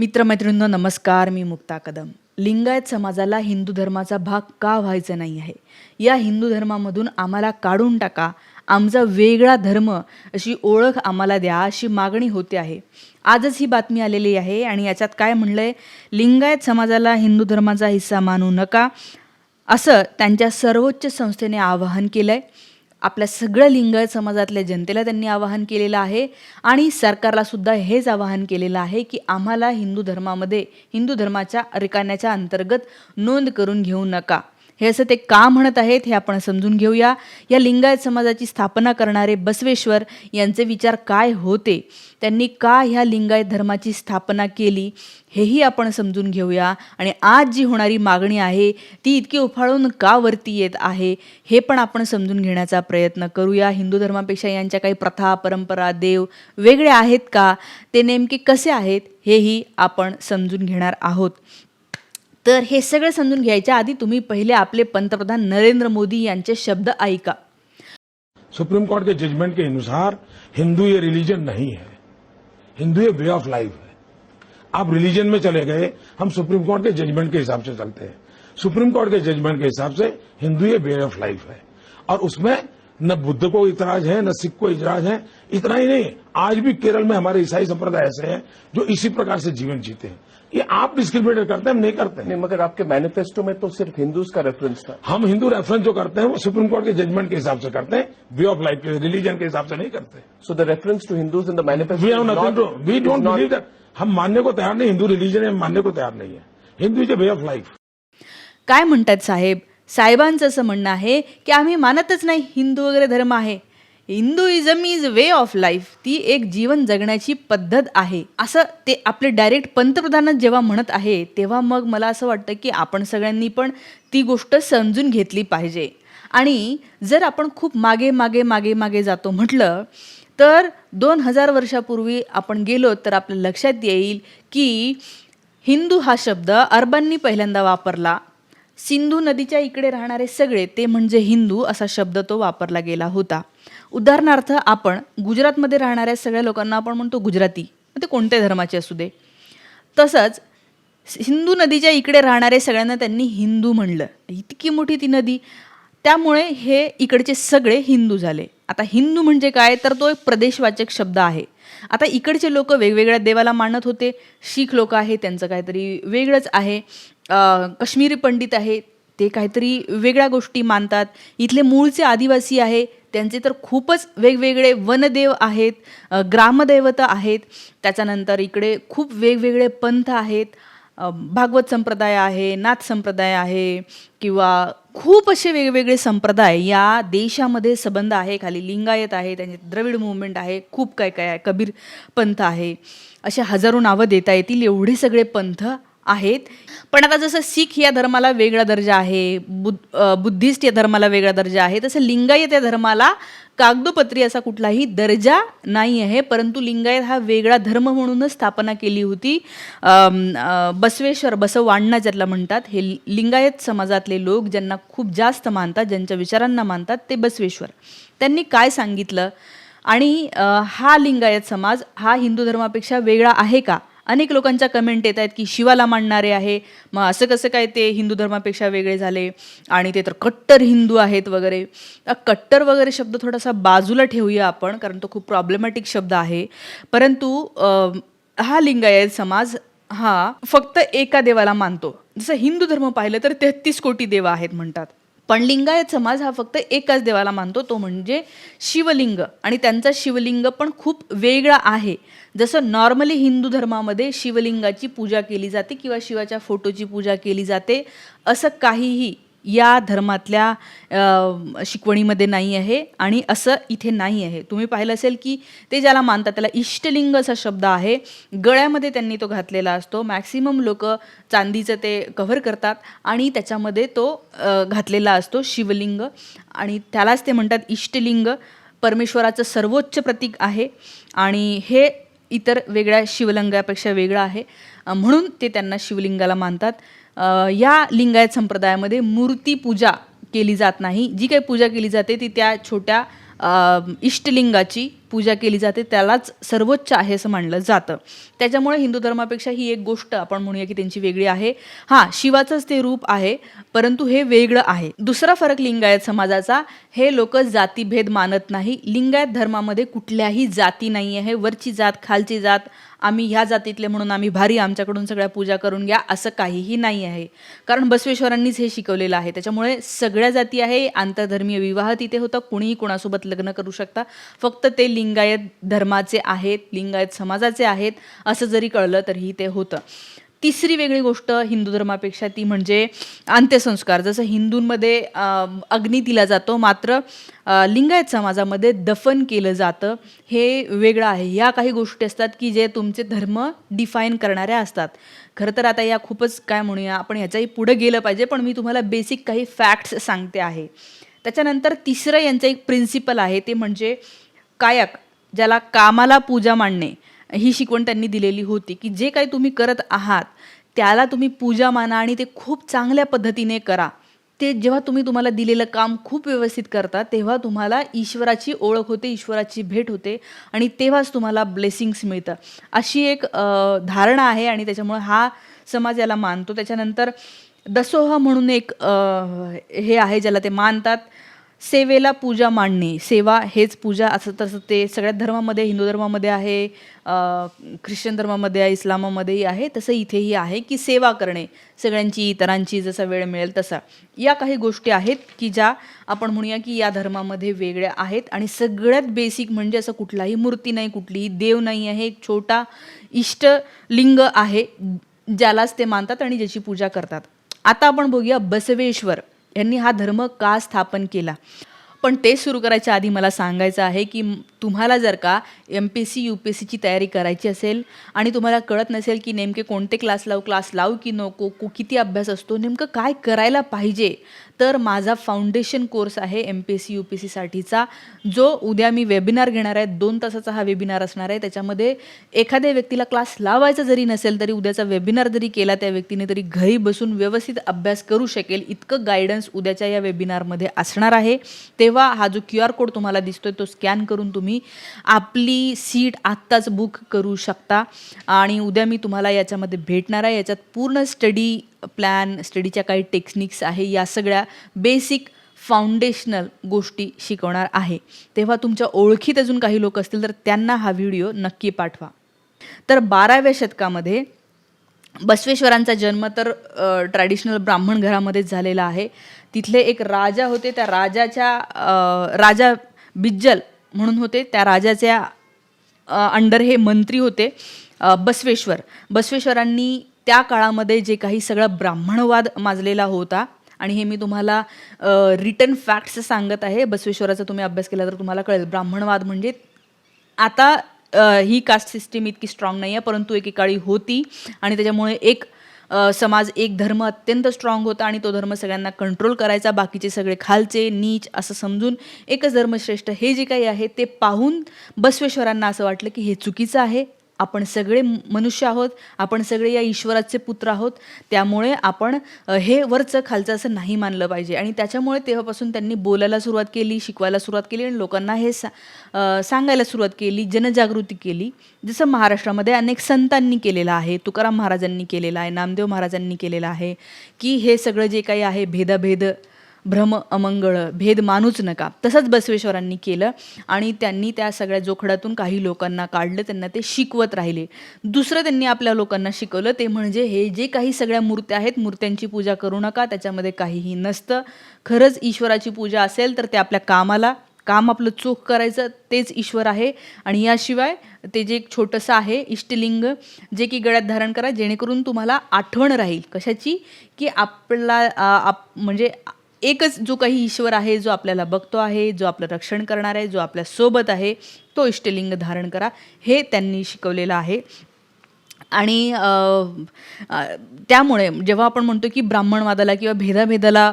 मित्रमैत्रिणींनो नमस्कार मी मुक्ता कदम. लिंगायत समाजाला हिंदू धर्माचा भाग का व्हायचा नाही आहे? या हिंदू धर्मामधून आम्हाला काढून टाका. आमचा वेगळा धर्म अशी ओळख आम्हाला द्या अशी मागणी होते आहे. आजच ही बातमी आलेली आहे आणि याच्यात काय म्हणलं आहे लिंगायत समाजाला हिंदू धर्माचा हिस्सा मानू नका असं त्यांच्या सर्वोच्च संस्थेने आवाहन केलं आहे आपल्या सगळं लिंगायत समाजातल्या जनतेला त्यांनी आवाहन केलेलं आहे. आणि सरकारला सुद्धा हेच आवाहन केलेलं आहे की आम्हाला हिंदू धर्मामध्ये हिंदू धर्माच्या रिकाण्याच्या अंतर्गत नोंद करून घेऊ नका. हे असं ते का म्हणत आहेत हे आपण समजून घेऊया. या लिंगायत समाजाची स्थापना करणारे बसवेश्वर यांचे विचार काय होते? त्यांनी का ह्या लिंगायत धर्माची स्थापना केली? हेही आपण समजून घेऊया. आणि आज जी होणारी मागणी आहे ती इतकी उफाळून का वरती येत आहे हे पण आपण समजून घेण्याचा प्रयत्न करूया. हिंदू धर्मापेक्षा यांच्या काही प्रथा परंपरा देव वेगळे आहेत का? ते नेमके कसे आहेत हेही आपण समजून घेणार आहोत. तर हे सगळं समजून घ्यायच्या आधी तुम्ही पहिले आपले पंतप्रधान नरेंद्र मोदी यांचे शब्द ऐका. सुप्रीम कोर्ट के जजमेंट के अनुसार हिंदू ये रिलीजन नहीं है. हिंदू ये वे ऑफ लाइफ है. आप रिलीजन में चले गए हम सुप्रीम कोर्ट के जजमेंट के हिसाब से चलते हैं. सुप्रीम कोर्ट के जजमेंट के हिसाब से हिंदू ये वे ऑफ लाइफ है. और उसमें न बुद्ध को इतराज है न सिख को इतराज है इतना ही नहीं। आज भी केरल में हमारे ईसाई संप्रदाय ऐसे हैं जो इसी प्रकार से जीवन जीते हैं। ये आप डिस्क्रिमिनेट करते हैं हम नहीं करते हैं। नहीं मगर आपके मैनिफेस्टो में तो सिर्फ़ हिंदूज का रेफरेंस था। हम हिंदू रेफरेंस जो करते हैं वो सुप्रीम कोर्ट के जजमेंट के हिसाब से करते हैं वे ऑफ़ लाइफ के रिलीजन के हिसाब से नहीं करते। So the reference to Hindus in the manifesto we don't believe that हम मानने को तैयार नहीं हिंदू रिलीजन है मानने को तैयार नहीं है। Hindu is a way of life काय म्हणतात साहेब? साहेबांचं असं म्हणणं आहे की आम्ही मानतच नाही हिंदू वगैरे धर्म आहे. Hinduism is way of life ती एक जीवन जगण्याची पद्धत आहे. असं ते आपले डायरेक्ट पंतप्रधानच जेव्हा म्हणत आहे तेव्हा मग मला असं वाटतं की आपण सगळ्यांनी पण ती गोष्ट समजून घेतली पाहिजे. आणि जर आपण खूप मागे मागे मागे मागे जातो म्हटलं तर दोन हजार वर्षापूर्वी आपण गेलो तर आपल्या लक्षात येईल की हिंदू हा शब्द अरबांनी पहिल्यांदा वापरला. सिंधू नदीच्या इकडे राहणारे सगळे ते म्हणजे हिंदू असा शब्द तो वापरला गेला होता. उदाहरणार्थ आपण गुजरातमध्ये राहणाऱ्या सगळ्या लोकांना आपण म्हणतो गुजराती. ते कोणत्या धर्माचे असू दे. तसंच हिंदू नदीच्या इकडे राहणारे सगळ्यांना त्यांनी हिंदू म्हणलं. इतकी मोठी ती नदी. त्यामुळे हे इकडचे सगळे हिंदू झाले. आता हिंदू म्हणजे काय? तर तो एक प्रदेशवाचक शब्द आहे. आता इकडचे लोक वेगवेगळ्या देवाला मानत होते. शीख लोक आहे त्यांचं काहीतरी वेगळंच आहे. काश्मीरी पंडित आहे ते काहीतरी वेगळ्या गोष्टी मानतात. इथले मूळचे आदिवासी आहे त्यांचे तर खूपच वेगवेगळे वनदेव आहेत ग्रामदैवता ग्रामदैवत आहेत. त्याच्यानंतर इकडे खूप वेगवेगळे पंथ आहेत. भागवत संप्रदाय आहे नाथ संप्रदाय आहे किंवा खूप असे वेगवेगळे संप्रदाय या देशामध्ये संबंध आहे खाली लिंगायत आहे त्यांचे द्रविड मुवमेंट आहे खूप काय काय आहे कबीर पंथ आहे. असे हजारो नावं देता येतील एवढे सगळे पंथ आहेत. पण आता जसं सिख या धर्माला वेगळा दर्जा आहे बुद्ध बुद्धिस्ट या धर्माला वेगळा दर्जा आहे तसं लिंगायत या धर्माला कागदोपत्री असा कुठलाही दर्जा नाही आहे परंतु लिंगायत हा वेगळा धर्म म्हणूनच स्थापना केली होती. बसवेश्वर बसवाण्णा ज्याला म्हणतात हे लिंगायत समाजातले लोक ज्यांना खूप जास्त मानतात ज्यांच्या विचारांना मानतात ते बसवेश्वर. त्यांनी काय सांगितलं? आणि हा लिंगायत समाज हा हिंदू धर्मापेक्षा वेगळा आहे का? अनेक लोकांच्या कमेंट येत आहेत की शिवाला मांडणारे आहे. मग असं कसं काय ते हिंदू धर्मापेक्षा वेगळे झाले? आणि ते तर कट्टर हिंदू आहेत वगैरे. कट्टर वगैरे शब्द थोडासा बाजूला ठेवूया आपण कारण तो खूप प्रॉब्लेमॅटिक शब्द आहे. परंतु हा लिंगायत समाज हा फक्त एका देवाला मानतो. जसं हिंदू धर्म पाहिलं तर तेहतीस कोटी देव आहेत म्हणतात. पण लिंगायत समाज हा फक्त एकाच देवाला मानतो तो म्हणजे शिवलिंग. आणि त्यांचा शिवलिंग पण खूप वेगळा आहे. जसं नॉर्मली हिंदू धर्मामध्ये शिवलिंगाची पूजा केली जाते किंवा शिवाच्या फोटोची पूजा केली जाते असं काहीही या धर्मातल्या शिकवणीमध्ये नाही आहे आणि असं इथे नाही आहे. तुम्ही पाहिलं असेल की ते ज्याला मानतात त्याला इष्टलिंग असा शब्द आहे. गळ्यामध्ये त्यांनी तो घातलेला असतो. मॅक्सिमम लोक चांदीचं ते कव्हर करतात आणि त्याच्यामध्ये तो घातलेला असतो शिवलिंग आणि त्यालाच ते म्हणतात इष्टलिंग. परमेश्वराचं सर्वोच्च प्रतीक आहे आणि हे इतर वेगळ्या शिवलिंगापेक्षा वेगळं आहे. म्हणून ते त्यांना शिवलिंगाला मानतात. या लिंगायत संप्रदायामध्ये मूर्तीपूजा केली जात नाही. जी काही पूजा केली जाते ती त्या छोट्या इष्टलिंगाची पूजा केली जाते त्यालाच सर्वोच्च आहे असं मानलं जातं. त्याच्यामुळे हिंदू धर्मापेक्षा ही एक गोष्ट आपण म्हणूया की त्यांची वेगळी आहे. हां शिवाचंच ते रूप आहे परंतु हे वेगळं आहे. दुसरा फरक लिंगायत समाजाचा हे लोक जातीभेद मानत नाही. लिंगायत धर्मामध्ये कुठल्याही जाती नाही आहे. वरची जात खालची जात आम्ही ह्या जातीतले म्हणून आम्ही भारी आमच्याकडून सगळ्या पूजा करून घ्या असं काहीही नाही आहे. कारण बसवेश्वरांनीच हे शिकवलेलं आहे. त्याच्यामुळे सगळ्या जाती आहे आंतरधर्मीय विवाह तिथे होता कुणीही कोणासोबत लग्न करू शकता. फक्त ते लिंगायत धर्माचे आहेत लिंगायत समाजाचे आहेत असं जरी कळलं तरीही ते होतं. तिसरी वेगळी गोष्ट हिंदू धर्मापेक्षा ती म्हणजे अंत्यसंस्कार. जसं हिंदूंमध्ये अग्नी दिला जातो मात्र लिंगायत समाजामध्ये दफन केलं जातं हे वेगळं आहे. ह्या काही गोष्टी असतात की जे तुमचे धर्म डिफाईन करणाऱ्या असतात. खरं तर आता या खूपच काय म्हणूया आपण ह्याच्याही पुढे गेलं पाहिजे पण मी तुम्हाला बेसिक काही फॅक्ट्स सांगते आहे. त्याच्यानंतर तिसरं यांचं एक प्रिन्सिपल आहे ते म्हणजे कायक ज्याला कामाला पूजा मांडणे ही शिकवण त्यांनी दिलेली होती की जे काही तुम्ही करत आहात त्याला तुम्ही पूजा माना आणि ते खूप चांगल्या पद्धतीने करा. ते जेव्हा तुम्ही तुम्हाला दिलेलं काम खूप व्यवस्थित करता तेव्हा तुम्हाला ईश्वराची ओळख होते ईश्वराची भेट होते आणि तेव्हाच तुम्हाला ब्लेसिंग्स मिळतं. अशी एक धारणा आहे आणि त्याच्यामुळे हा समाज याला मानतो. त्याच्यानंतर दसोहा म्हणून एक हे आहे ज्याला ते मानतात. सेवेला पूजा मांडणे. सेवा हेच पूजा असं तसं ते सगळ्या धर्मामध्ये हिंदू धर्मामध्ये आहे ख्रिश्चन धर्मामध्ये आहे इस्लामामध्येही आहे तसं इथेही आहे की सेवा करणे. सगळ्यांची इतरांची जसा वेळ मिळेल तसा. या काही गोष्टी आहेत की ज्या आपण म्हणूया की या धर्मामध्ये वेगळ्या आहेत आणि सगळ्यात बेसिक म्हणजे असं कुठलाही मूर्ती नाही कुठलीही देव नाही आहे. एक छोटा इष्टलिंग आहे ज्यालाच ते मानतात आणि ज्याची पूजा करतात. आता आपण बघूया बसवेश्वर. यांनी हा धर्म का स्थापन केला? पण ते सुरू करायच्या आधी मला सांगायचं आहे की तुम्हाला जर का M P S C U P S सीची तयारी करायची असेल आणि तुम्हाला कळत नसेल की नेमके कोणते क्लास लावू क्लास लावू की नको को किती अभ्यास असतो नेमकं काय करायला पाहिजे तर माझा फाउंडेशन कोर्स आहे M P S C U P सीसाठीचा जो उद्या मी वेबिनार घेणार आहे दोन तासाचा हा वेबिनार असणार आहे. त्याच्यामध्ये एखाद्या व्यक्तीला क्लास लावायचा जरी नसेल तरी उद्याचा वेबिनार जरी केला त्या व्यक्तीने तरी घरी बसून व्यवस्थित अभ्यास करू शकेल. इतकं गायडन्स उद्याच्या या वेबिनारमध्ये असणार आहे. तेव्हा हा जो क्यू आर कोड तुम्हाला दिसतोय तो स्कॅन करून तुम्ही आपली सीट आत्ताच बुक करू शकता. आणि उद्या मी तुम्हाला याच्यामध्ये भेटणार आहे. याच्यात पूर्ण स्टडी प्लॅन स्टडीच्या काही टेक्निक्स आहे या सगळ्या बेसिक फाउंडेशनल गोष्टी शिकवणार आहे. तेव्हा तुमच्या ओळखीत अजून काही लोक असतील तर त्यांना हा व्हिडिओ नक्की पाठवा. तर बाराव्या शतकामध्ये बसवेश्वरांचा जन्म तर ट्रॅडिशनल ब्राह्मण घरामध्येच झालेला आहे. तिथले एक राजा होते त्या राजाच्या राजा बिज्जल म्हणून होते त्या राजाच्या अंडर हे मंत्री होते बसवेश्वर. बसवेश्वरांनी त्या काळामध्ये जे काही सगळा ब्राह्मणवाद माजलेला होता आणि हे मी तुम्हाला रिटर्न फॅक्ट्स सांगत आहे. बसवेश्वराचा तुम्ही अभ्यास केला तर तुम्हाला कळेल. ब्राह्मणवाद म्हणजे आता ही कास्ट सिस्टीम इतकी स्ट्रॉंग नाही आहे परंतु एकेकाळी होती. आणि त्याच्यामुळे एक समाज एक धर्म अत्यंत स्ट्रॉंग होता आणि तो धर्म सगळ्यांना कंट्रोल करायचा बाकीचे सगळे खालचे नीच असं समजून एकच धर्मश्रेष्ठ हे जे काही आहे ते पाहून बसवेश्वरांना असं वाटलं की हे चुकीचं आहे. आपण सगळे मनुष्य आहोत आपण सगळे या ईश्वराचे पुत्र आहोत त्यामुळे आपण हे वरचं खालचं असं नाही मानलं पाहिजे. आणि त्याच्यामुळे तेव्हापासून त्यांनी बोलायला सुरुवात केली शिकवायला सुरुवात केली आणि लोकांना हे सा सांगायला सुरुवात केली जनजागृती केली. जसं महाराष्ट्रामध्ये अनेक संतांनी केलेलं आहे तुकाराम महाराजांनी केलेलं आहे नामदेव महाराजांनी केलेलं आहे की हे सगळं जे काही आहे भेदभेद भ्रम अमंगळ भेद मानूच नका. तसंच बसवेश्वरांनी केलं आणि त्यांनी त्या सगळ्या जोखडातून काही लोकांना काढलं त्यांना ते शिकवत राहिले. दुसरं त्यांनी आपल्या लोकांना शिकवलं ते म्हणजे हे जे काही सगळ्या मूर्त्या आहेत मूर्त्यांची पूजा करू नका त्याच्यामध्ये काहीही नसतं. खरंच ईश्वराची पूजा असेल तर ते आपल्या कामाला काम आपलं चोख करायचं तेच ईश्वर आहे. आणि याशिवाय ते जे एक छोटंसं आहे इष्टलिंग जे की गळ्यात धारण करा जेणेकरून तुम्हाला आठवण राहील कशाची? की आपला आप म्हणजे एकच जो काही ईश्वर आहे जो आपल्याला बघतो आहे जो आपलं रक्षण करणार आहे जो आपल्यासोबत आहे तो इष्टलिंग धारण करा. हे त्यांनी शिकवलेलं आहे. आणि त्यामुळे जेव्हा आपण म्हणतो की ब्राह्मणवादाला किंवा भेदाभेदाला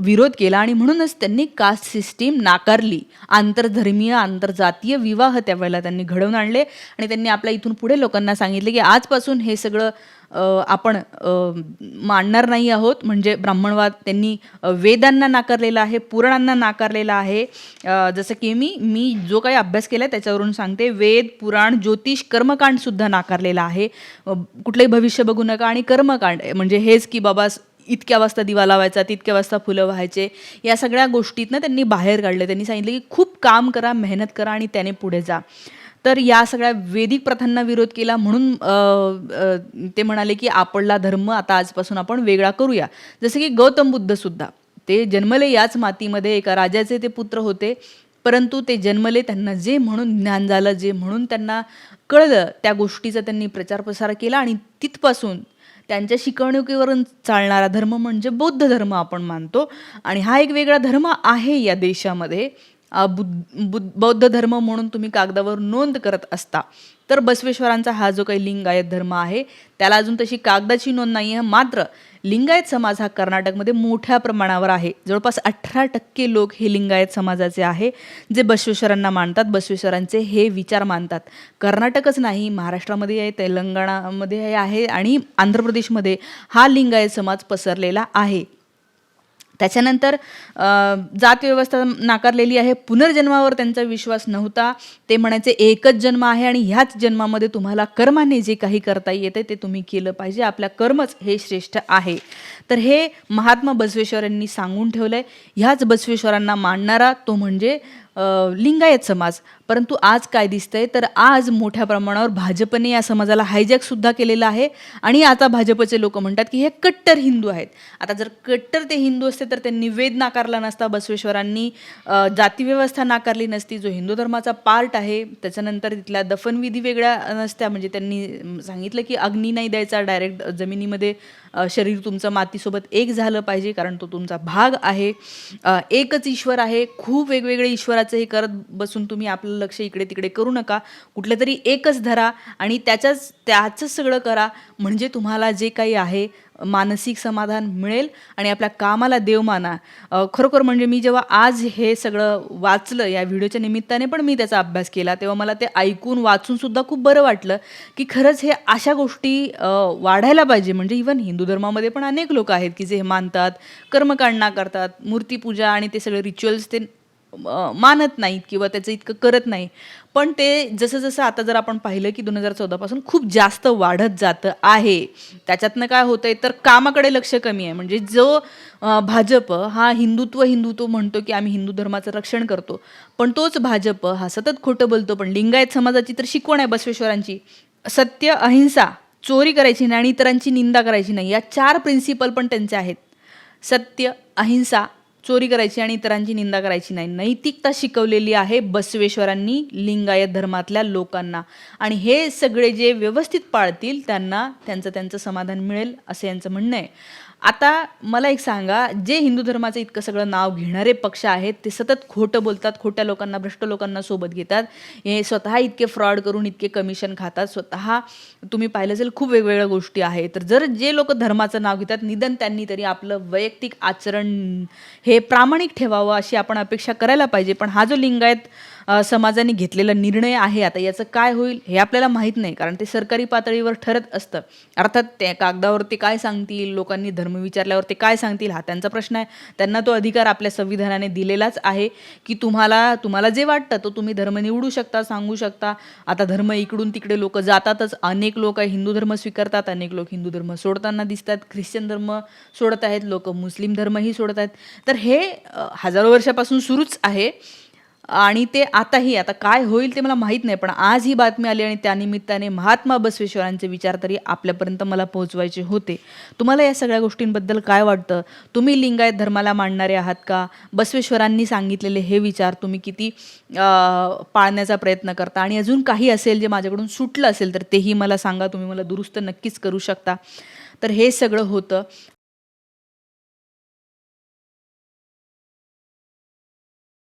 विरोध केला आणि म्हणूनच त्यांनी कास्ट सिस्टीम नाकारली. आंतरधर्मीय आंतरजातीय विवाह त्यावेळेला त्यांनी घडवून आणले आणि त्यांनी आपल्या इथून पुढे लोकांना सांगितले की आजपासून हे सगळं आपण मांडणार नाही आहोत. म्हणजे ब्राह्मणवाद त्यांनी वेदांना नाकारलेला आहे पुराणांना नाकारलेला आहे. जसं की मी मी जो काही अभ्यास केला आहे त्याच्यावरून सांगते. वेद पुराण ज्योतिष कर्मकांडसुद्धा नाकारलेला आहे. कुठलंही भविष्य बघू नका आणि कर्मकांड म्हणजे हेच की बाबा इतक्या वाजता दिवा लावायचा तितक्या वाजता फुलं व्हायचे. या सगळ्या गोष्टीतनं त्यांनी बाहेर काढले. त्यांनी सांगितलं की खूप काम करा मेहनत करा आणि त्याने पुढे जा. तर या सगळ्या वेदिक प्रथांना विरोध केला म्हणून ते म्हणाले की आपला धर्म आता आजपासून आपण वेगळा करूया. जसं की गौतम बुद्ध सुद्धा. ते जन्मले याच मातीमध्ये एका राजाचे ते पुत्र होते. परंतु ते जन्मले त्यांना जे म्हणून ज्ञान झालं जे म्हणून त्यांना कळलं त्या गोष्टीचा त्यांनी प्रचार प्रसार केला आणि तिथपासून त्यांच्या शिकवणुकीवरून चालणारा धर्म म्हणजे बौद्ध धर्म आपण मानतो. आणि हा एक वेगळा धर्म आहे या देशामध्ये. बुद्ध बुद्ध बौद्ध धर्म म्हणून तुम्ही कागदावर नोंद करत असता. तर बसवेश्वरांचा हा जो काही लिंगायत धर्म आहे त्याला अजून तशी कागदाची नोंद नाही आहे मात्र लिंगायत समाज हा कर्नाटकमध्ये मोठ्या प्रमाणावर आहे. जवळपास अठरा टक्के लोक हे लिंगायत समाजाचे आहे जे बसवेश्वरांना मानतात. बसवेश्वरांचे हे विचार मानतात. कर्नाटकच नाही महाराष्ट्रामध्ये आहे तेलंगणामध्ये हे आहे आणि आंध्र प्रदेशमध्ये हा लिंगायत समाज पसरलेला आहे. त्याच्यानंतर जात व्यवस्था नाकारलेली आहे. पुनर्जन्मावर त्यांचा विश्वास नव्हता. ते म्हणायचे एकच जन्म आहे आणि ह्याच जन्मामध्ये तुम्हाला कर्माने जे काही करता येते ते तुम्ही केलं पाहिजे. आपल्या कर्मच हे श्रेष्ठ आहे. तर हे महात्मा बसवेश्वर यांनी सांगून आहे ह्याच बसवेश्वरांना मानणारा तो म्हणजे लिंगायत समाज. परंतु आज काय दिसतंय? तर आज मोठ्या प्रमाणावर भाजपने या समाजाला हायजॅक सुद्धा केलेला आहे. आणि आता भाजपचे लोक म्हणतात की हे कट्टर हिंदू आहेत. आता जर कट्टर ते हिंदू असते तर त्यांनी वेद नाकारला नसता बसवेश्वरांनी. जातीव्यवस्था नाकारली नसती. जो हिंदू धर्माचा पार्ट आहे त्याच्यानंतर तिथल्या दफनविधी वेगळ्या नसत्या. म्हणजे त्यांनी सांगितलं की अग्नी नाही द्यायचा. डायरेक्ट जमिनीमध्ये शरीर तुमचं मातीसोबत एक झालं पाहिजे कारण तो तुमचा भाग आहे. एकच ईश्वर आहे. खूप वेगवेगळे ईश्वराचं हे करत बसून तुम्ही आपलं लक्ष इकडे तिकडे करू नका. कुठलं तरी एकच धरा आणि त्याच्याच त्याचंच सगळं करा. म्हणजे तुम्हाला जे काही आहे मानसिक समाधान मिळेल आणि आपल्या कामाला देव माना. खरोखर म्हणजे मी जेव्हा आज हे सगळं वाचलं या व्हिडिओच्या निमित्ताने पण मी त्याचा अभ्यास केला तेव्हा मला ते ऐकून वाचून सुद्धा खूप बरं वाटलं की खरंच हे अशा गोष्टी वाढायला पाहिजे. म्हणजे इवन हिंदू धर्मामध्ये पण अनेक लोक आहेत की जे हे मानतात कर्मकांडना करतात मूर्तीपूजा आणि ते सगळे रिच्युअल्स ते मानत नाहीत किंवा त्याचं इतकं करत नाही. पण ते जसं जसं आता जर आपण पाहिलं की दोन हजार चौदापासून खूप जास्त वाढत जातं आहे. त्याच्यातनं काय होतंय? तर कामाकडे लक्ष कमी आहे. म्हणजे जो भाजप हा हिंदुत्व हिंदुत्व म्हणतो की आम्ही हिंदू धर्माचं रक्षण करतो. पण तोच भाजप हा सतत खोटं बोलतो. पण लिंगायत समाजाची तर शिकवण आहे बसवेश्वरांची. सत्य अहिंसा चोरी करायची नाही आणि इतरांची निंदा करायची नाही. या चार प्रिन्सिपल पण त्यांचे आहेत. सत्य अहिंसा चोरी करायची आणि इतरांची निंदा करायची नाही. नैतिकता शिकवलेली आहे बसवेश्वरांनी लिंगायत धर्मातल्या लोकांना. आणि हे सगळे जे व्यवस्थित पाळतील त्यांना त्यांचं त्यांचं समाधान मिळेल असं यांचं म्हणणं आहे. आता मला एक सांगा जे हिंदू धर्माचं इतकं सगळं नाव घेणारे पक्ष आहेत ते सतत खोटं बोलतात खोट्या लोकांना भ्रष्ट लोकांना सोबत घेतात. हे स्वतः इतके फ्रॉड करून इतके कमिशन खातात. स्वतः तुम्ही पाहिलं असेल खूप वेगवेगळ्या गोष्टी आहेत. तर जर जे लोक धर्माचं नाव घेतात निधन त्यांनी तरी आपलं वैयक्तिक आचरण हे हे प्रामाणिक ठेवावं अशी आपण अपेक्षा करायला पाहिजे. पण हा जो लिंगायत समाजाने घेतलेला निर्णय आहे. आता याचं काय होईल हे आपल्याला माहीत नाही कारण ते सरकारी पातळीवर ठरत असतं. अर्थात ते कागदावर ते काय सांगतील लोकांनी धर्म विचारल्यावर ते काय सांगतील हा त्यांचा प्रश्न आहे. त्यांना तो अधिकार आपल्या संविधानाने दिलेलाच आहे की तुम्हाला तुम्हाला जे वाटतं तो तुम्ही धर्म निवडू शकता सांगू शकता. आता धर्म इकडून तिकडे लोक जातातच. अनेक लोक हिंदू धर्म स्वीकारतात अनेक लोक हिंदू धर्म सोडताना दिसतात. ख्रिश्चन धर्म सोडत आहेत लोक मुस्लिम धर्मही सोडत आहेत. तर हे हजारो वर्षापासून सुरूच आहे. आणि ते आताही आता काय होईल ते मला माहीत नाही पण आज ही बातमी आली आणि त्यानिमित्ताने महात्मा बसवेश्वरांचे विचार तरी आपल्यापर्यंत मला पोहोचवायचे होते. तुम्हाला या सगळ्या गोष्टींबद्दल काय वाटतं? तुम्ही लिंगायत धर्माला मांडणारे आहात का? बसवेश्वरांनी सांगितलेले हे विचार तुम्ही किती पाळण्याचा प्रयत्न करता? आणि अजून काही असेल जे माझ्याकडून सुटलं असेल तर तेही मला सांगा तुम्ही मला दुरुस्त नक्कीच करू शकता. तर हे सगळं होतं.